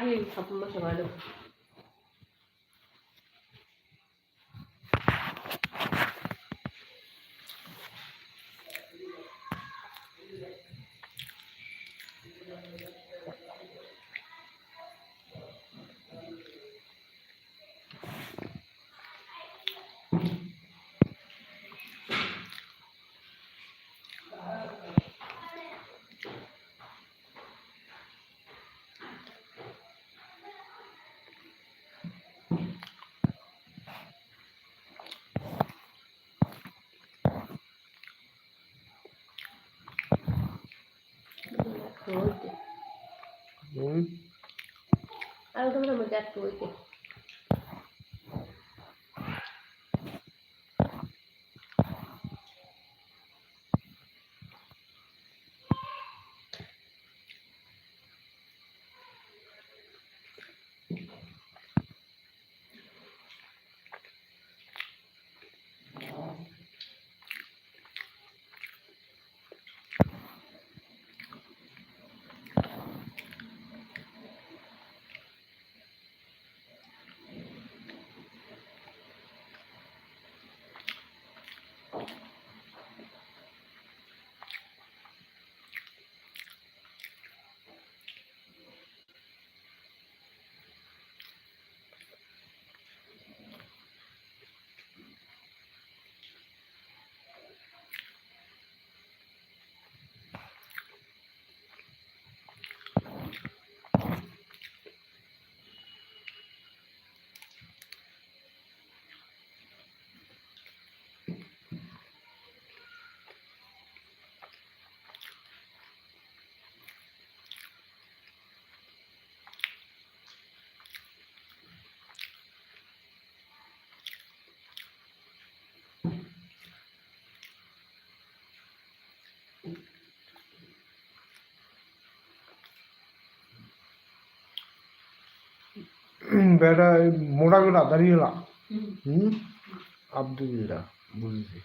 আগে সব মাসে ভালো হইতে হুম আর তোমার মধ্যে একটু হইতে বেটা মোটা গোটা দাঁড়িয়ে হুম। হুম? আব্দুল্লা বুঝেছি।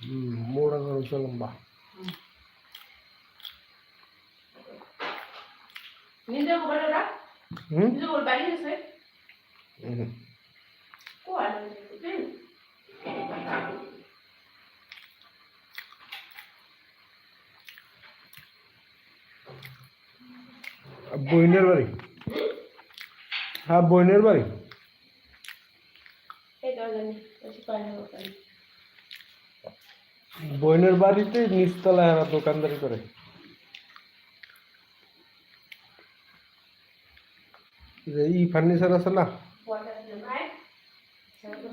হুম মোটা করে লম্বা নিজে বলে হুম নিজে বলে বাড়ি গেছে হুম। ও আর হুম বইনের বাড়ি? হ্যাঁ বইনের বাড়ি? বইনের বাড়িতে নিচতলায় এরা দোকানদারি করে। যে ই ফার্নিচার আছে না?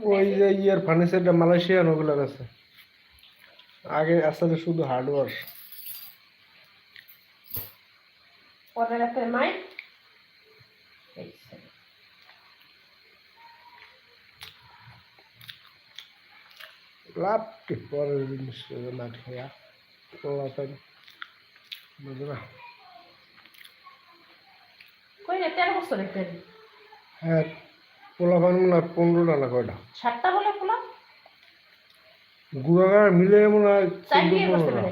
ওই যে ইয়ের ফার্নিচারটা মালয়েশিয়ান ওগুলোর আছে। আগে আসলে শুধু হার্ডওয়ার পয়সা রাখতে মাই। লাভ কি পরের জিনিস না খেয়া। পোলাপান বুঝো না। কই না তেরো বছর একটা হ্যাঁ পোলাপান মনে হয় পনেরোটা না কয়টা? সাতটা বলে পোলা গুড়াগাড় মিলে মনে হয় চার বিয়ে পনেরোটা মানে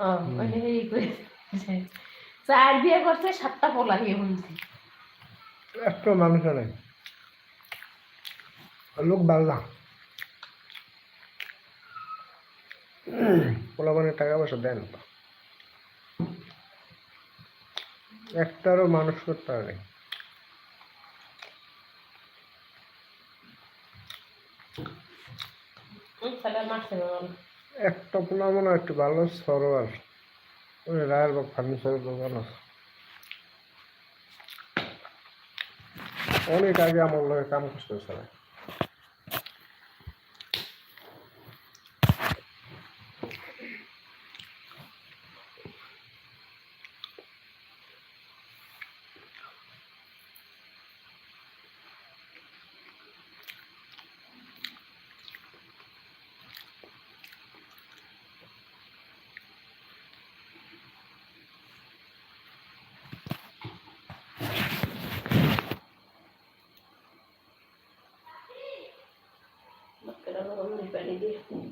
ও মানে করে চার বিয়ে করছে সাতটা পোলা একটা মানুষ নাই। লোক বাংলা। পোলাপানের টাকা পয়সা না একটারও মানুষ করতে না একটা পোলা মনে হয় একটু ভালো সরোয়ার ওই রায়ের বা ফার্নিচারের দোকান আছে অনেক আগে আমার লগে কাম করতে 美丽。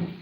you.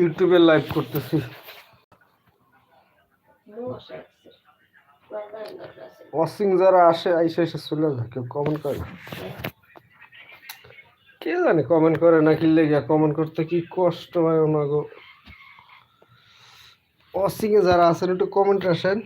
ইউটিউবে লাইভ করতেছি। ওয়াশিং যারা আসে, আইসে এসে চলে যায়, কেউ কমেন্ট করে কে জানে কমেন্ট করে না, কি লেগে কমেন্ট করতে কি কষ্ট হয় ওনাগো। ওয়াশিং এ যারা আছেন, একটু কমেন্ট আসেন।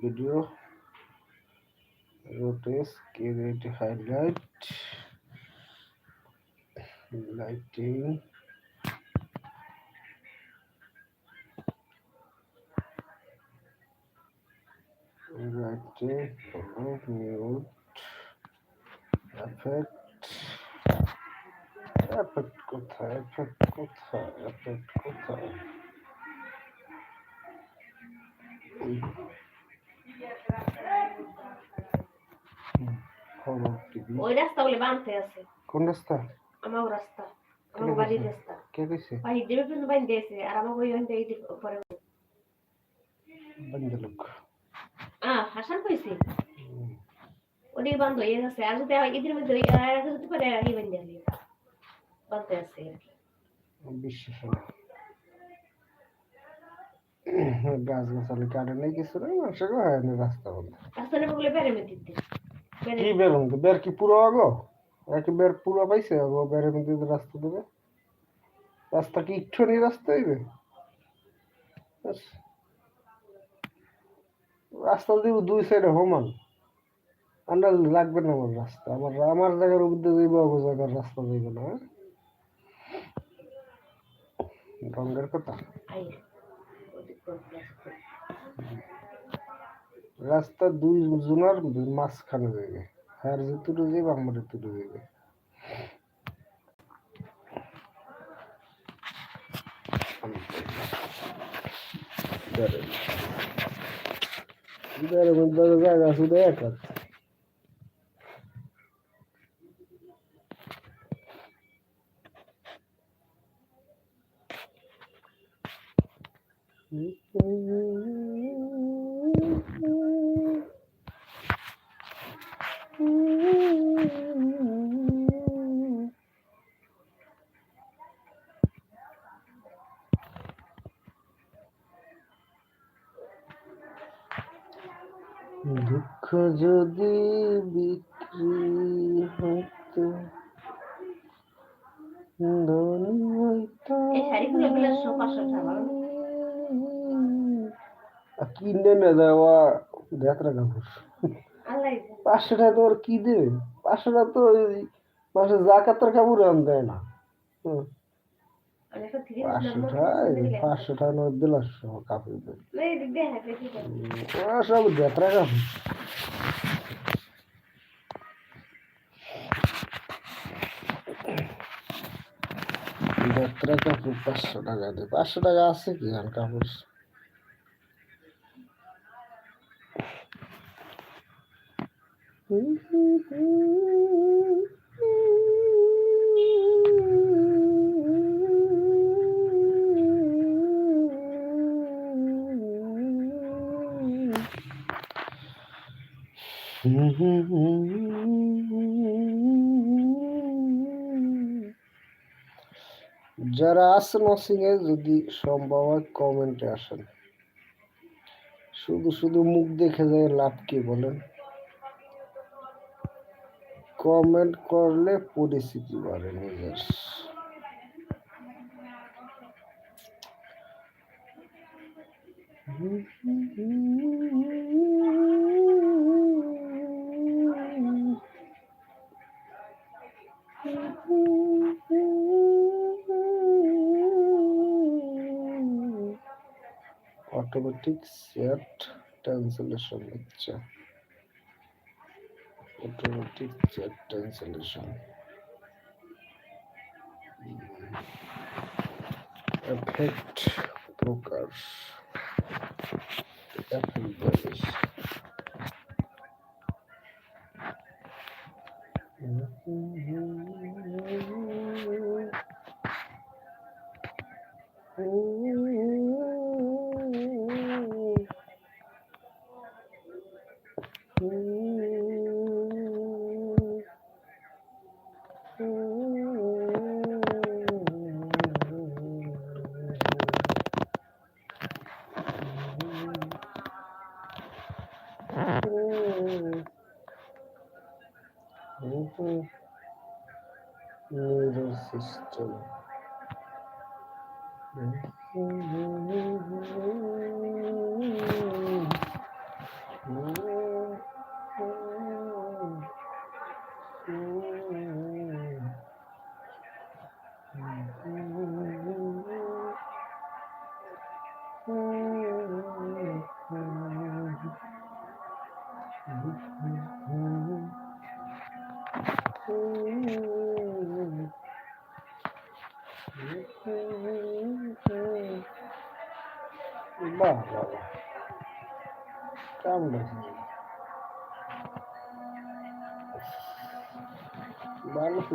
video. Rotate, create highlight. Lighting. Lighting. Mute. Effect. Effect কোথায় effect কোথায় effect কোথায় ওই রাস্তা বলে বানতে আছে কোন রাস্তা আমার রাস্তা আমার বাড়ির রাস্তা কে কইছে বাড়ির দেবে কিন্তু বানতে আছে আর আমার ওই বানতে এই পরে বন্ধ লোক আহ হাসান কইছে ওদিকে বন্ধ হয়ে গেছে আর যদি এদের মধ্যে আর যদি পারে এই আছে আছে আর কি বিশ্বাস হয় না গাছ গাছালি কাটে নাই কিছু নাই হয় না রাস্তা বন্ধ রাস্তাটা বলে বেড়ে দিতে কি বের বন্ধ বের কি পুরো আগো? একই বের পুরো পাইছে আগো বেরের মধ্যে রাস্তা দেবে। রাস্তা কি একটুখানি রাস্তা হইবে। রাস্তা দিব দুই সাইডে সমান। আন্ডার লাগবে না আমার রাস্তা। আমার আমার জায়গার উপর দিয়ে যাইব আগো জায়গার রাস্তা যাইবে না হ্যাঁ? রঙের কথা। আই ওদিক করে। রাস্তা। দুই জোনার মাঝখানে যাইবে। হ্যাঁ যেতুটু যাইবে, আমার এতুটু যাইবে। বেড়ে মধ্যে জায়গা শুধু হাত দুঃখ যদি বিক্রি হতো ধনী? আর কিনে না দেওয়া কাপড় আল্লাহ পাঁচশো টাকা তো ওর কি দেবে? পাঁচশো টাকা তো ওই মাসে জাকাতের কাপড় আন দেয় না। হুম, আমি পাঁচশো টাকা কাপড় দেবে সব যাত্রা কাপড় যাত্রা কাপড় পাঁচশো টাকা দেয় পাঁচশো টাকা আছে কি আর কাপড়? যারা ওয়াচিং এ যদি সম্ভব হয় কমেন্টে আসেন। শুধু শুধু মুখ দেখে যায় লাভ কি বলেন? কমেন্ট করলে পরিস্থিতি বাড়ে নিজের automatic chat translation automatic chat translation effect brokers apple device mm-hmm.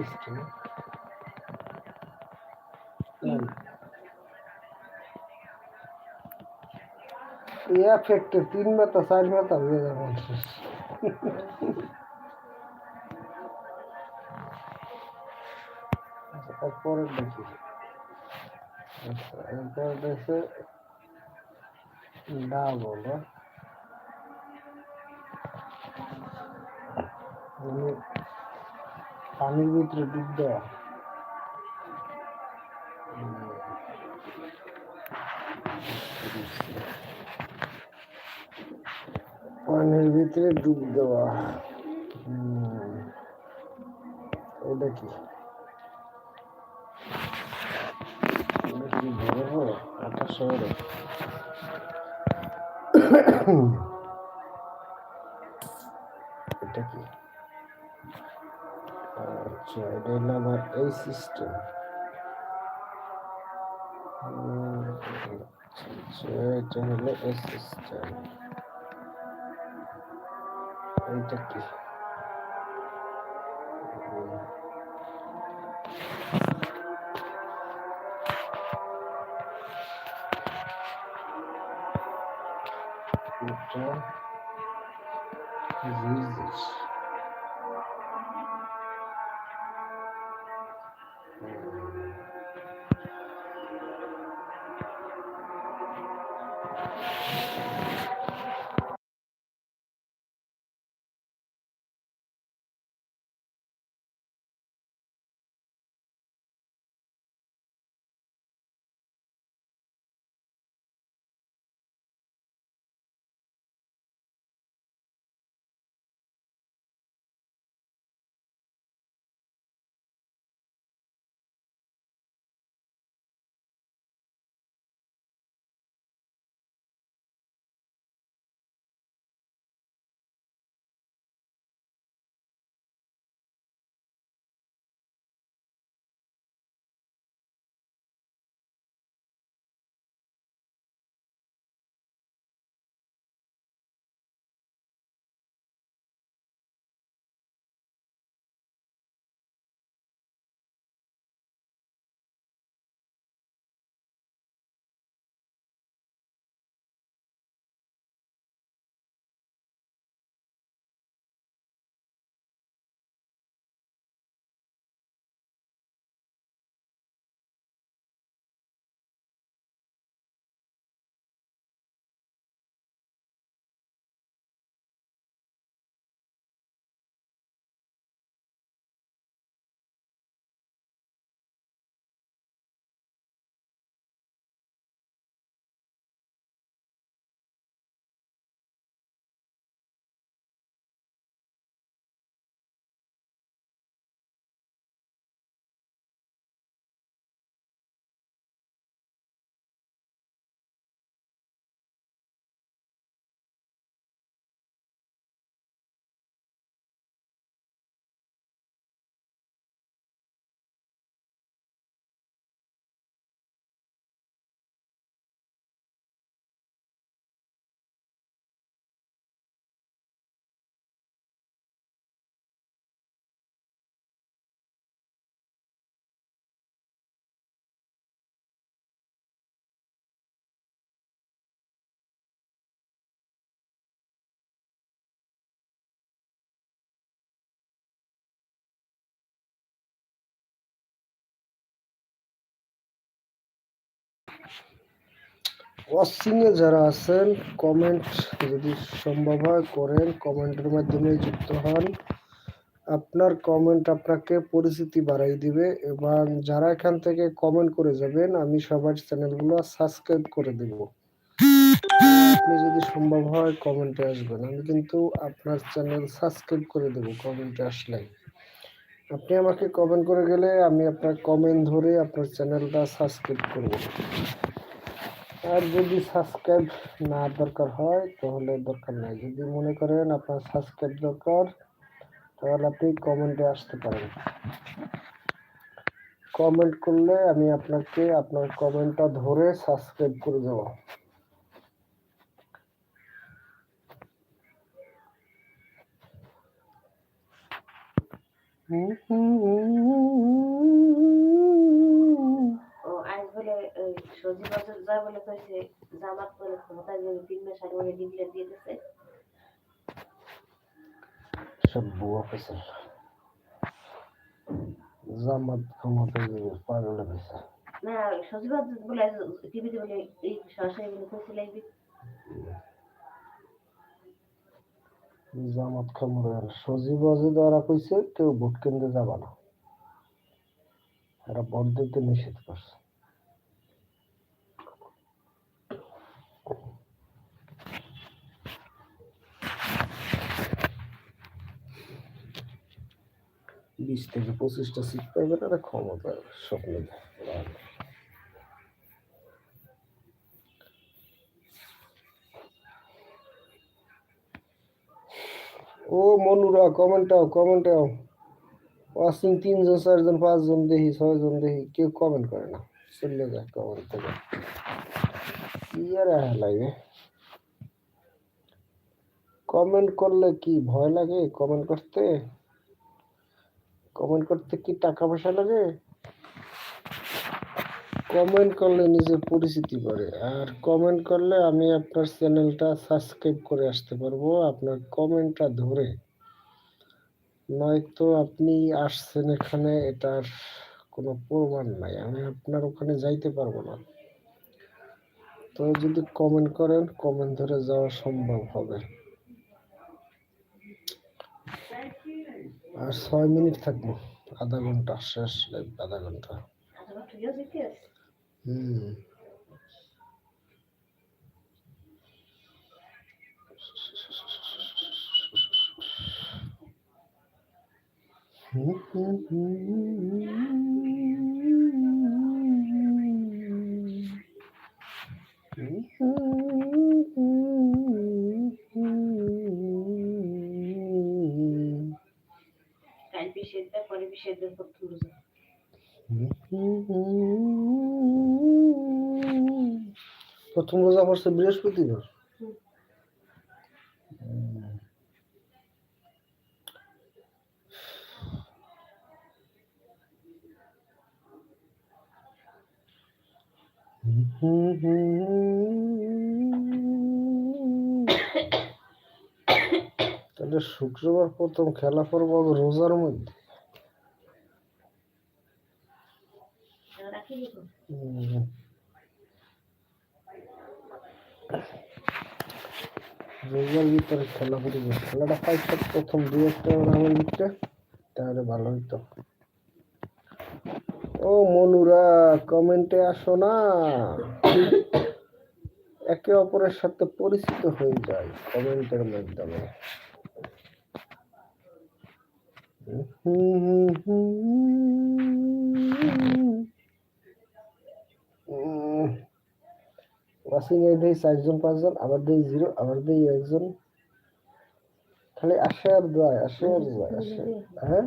ভালো সিস্টেম এফেক্টে তিন মাথা চার মাথা হয়ে যাবে আচ্ছা তারপরে দেখি আচ্ছা এরপর দেখে ডাবল মানে পানির ভিতরে ডুব দেওয়া। পানির ভিতরে ডুব দেওয়া। এটা কি এটা কি বড় বড় আটা আচ্ছা এটা হলো আমার এই সিস্টেম আচ্ছা এটা হলো এই সিস্টেম এইটা কি হুম। এটা Jesus. ওয়াচিং এ যারা আছেন কমেন্ট যদি সম্ভব হয় করেন কমেন্টের মাধ্যমে যুক্ত হন। আপনার কমেন্ট আপনাকে পরিচিতি বাড়াই দিবে এবং যারা এখান থেকে কমেন্ট করে যাবেন, আমি সবার চ্যানেলগুলো সাবস্ক্রাইব করে দেব। আপনি যদি সম্ভব হয় কমেন্টে আসবেন, আমি কিন্তু আপনার চ্যানেল সাবস্ক্রাইব করে দেব কমেন্টে আসলে আপনি আমাকে কমেন্ট করে গেলে আমি আপনার কমেন্ট ধরে আপনার চ্যানেলটা সাবস্ক্রাইব করব। আর যদি সাবস্ক্রাইব না দরকার হয়, তাহলে দরকার নাই। যদি মনে করেন আপনার সাবস্ক্রাইব দরকার, তাহলে আপনি কমেন্টে আসতে পারেন। কমেন্ট করলে আমি আপনাকে আপনার কমেন্টটা ধরে সাবস্ক্রাইব করে দেবো। আজ বলে বলে জামাত বলে ক্ষমতায় যাবে তিন মাস আগে বলে ডিক্লেয়ার দিয়ে দিছে। সব বুয়া ফেসল জামাত ক্ষমতায় যাবে পাগল হয়েছে না সজি বলে টিভিতে বলে এই সরাসরি বলে কইছিল এই জামাত ক্ষমতায় সজীব ওরা কইছে কেউ ভোট কেন্দ্রে যাবা না। এরা ভোট দিতে নিষেধ করছে। বিশ থেকে পঁচিশটা সিট পাইবে তারা ক্ষমতা স্বপ্ন। ও মনুরা কমেন্ট কমেন্টাও কমেন্টাও ওয়াচিং তিনজন, চারজন, পাঁচজন দেখি, ছয়জন দেখি, কেউ কমেন্ট করে না। চলে যায় কমেন্ট থেকে কি আর লাগে কমেন্ট করলে কি ভয় লাগে? কমেন্ট করতে? কমেন্ট করতে কি টাকা পয়সা লাগে? কমেন্ট করলে নিজের পরিচিতি বাড়ে। আর কমেন্ট করলে আমি আপনার চ্যানেলটা সাবস্ক্রাইব করে আসতে পারব। আপনার কমেন্টটা ধরে। নয়তো আপনি আসছেন এখানে, এটার কোনো প্রমাণ নাই। আমি আপনার ওখানে যাইতে পারব না। তো যদি কমেন্ট করেন কমেন্ট ধরে যাওয়া সম্ভব হবে। আর ছয় মিনিট থাকব। আধা ঘণ্টা শেষ লাইভ আধা ঘণ্টা। আচ্ছা ঠিক আছে কি আছে হুম। কাল পরে পিসের দেয় প্রথম রোজা প্রথম বৃহস্পতিবার। হুম। তাহলে শুক্রবার প্রথম খেলা পড়ব রোজার মধ্যে রাখি দিবো হুম। রোজার ভিতরে খেলা পড়বে খেলাটা পাইছে প্রথম দু একটা রাউন্ডের ভিতরে তাহলে ভালো হইতো। ও মনুরা, কমেন্টে আসো না। একে অপরের সাথে পরিচিত হয়ে যায় কমেন্টের মাধ্যমে। ওয়াশিং এ দেই চারজন পাঁচজন আবার দেই জিরো আবার দেই একজন। খালি আসে আর যায় আসে আর যায় আসে হ্যাঁ?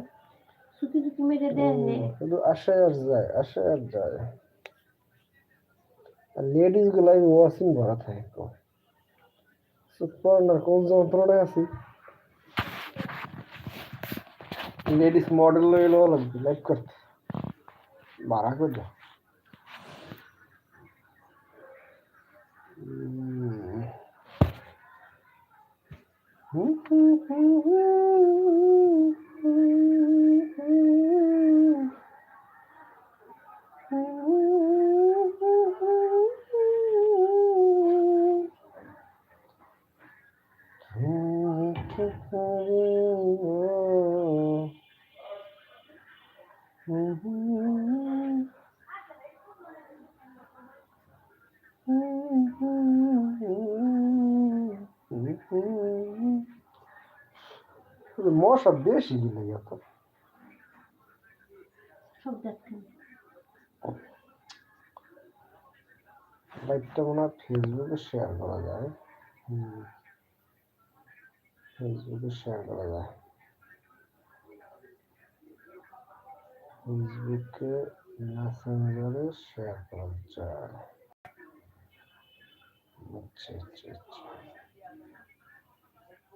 শুধু আসে আর যায় আসে আর যায় আর লেডিসগুলো আমি ওয়াশিং ভরা থাকে। সুপার না কোন যন্ত্রণায় আছি? লেডিস মডেল এলো লাগবে লাইক করতে। মারা করে Mm-hmm. হুম মশা বেশি দিলে গেত লাইভটা মনে হয় ফেসবুকে শেয়ার করা যায়। হুম। ফেসবুকে শেয়ার করা যায়। ফেসবুকে মেসেঞ্জারে শেয়ার করা যায়। আচ্ছা আচ্ছা আচ্ছা।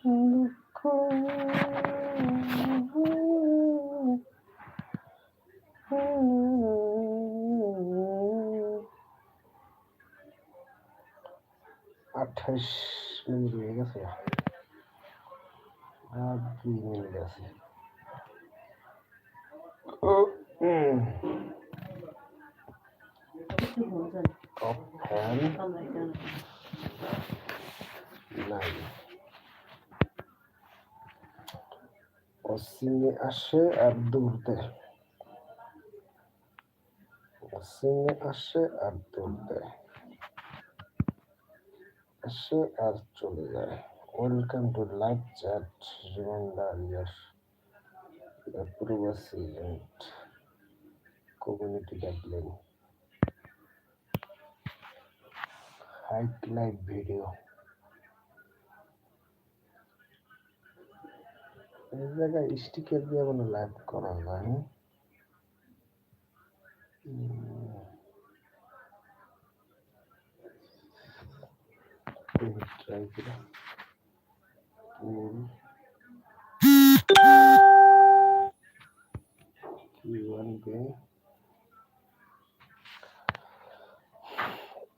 দুঃখ আঠাইশ মিনিট হয়ে গেছে আর দুই মিনিট আছে হুম একটু ভোজন অসীমে আসে আর দূর দেয় অসীমে আসে আর দূর দেয় আসে আর চলে যায়। Welcome to live chat and community guideline height live video এই জায়গায় স্টিকার দিয়ে কোনো লাইভ করা যায় ট্রাই করে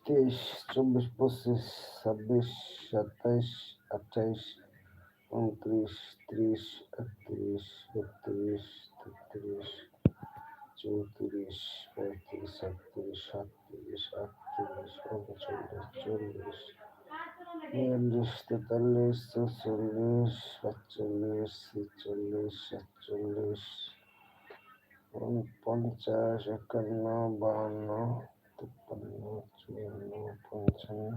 তেইশ, চব্বিশ, পঁচিশ, ছাব্বিশ, সাতাইশ, আঠাইশ উনত্রিশ ত্রিশ, একত্রিশ বত্রিশ তেত্রিশ, চৌত্রিশ, পঁয়ত্রিশ ছত্রিশ সাতত্রিশ, আটত্রিশ, উনচল্লিশ, চল্লিশ বিয়াল্লিশ তেতাল্লিশ, চৌচল্লিশ পাঁচচল্লিশ ছেচল্লিশ, সাতচল্লিশ পঞ্চাশ, একান্ন, বাহান্ন, তিপ্পান্ন, চুয়ান্ন, পঞ্চান্ন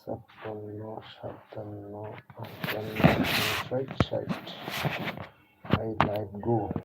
ছাপ্পান্ন সাতান্ন আটান্ন ষাট ষাট আই লাইভ গো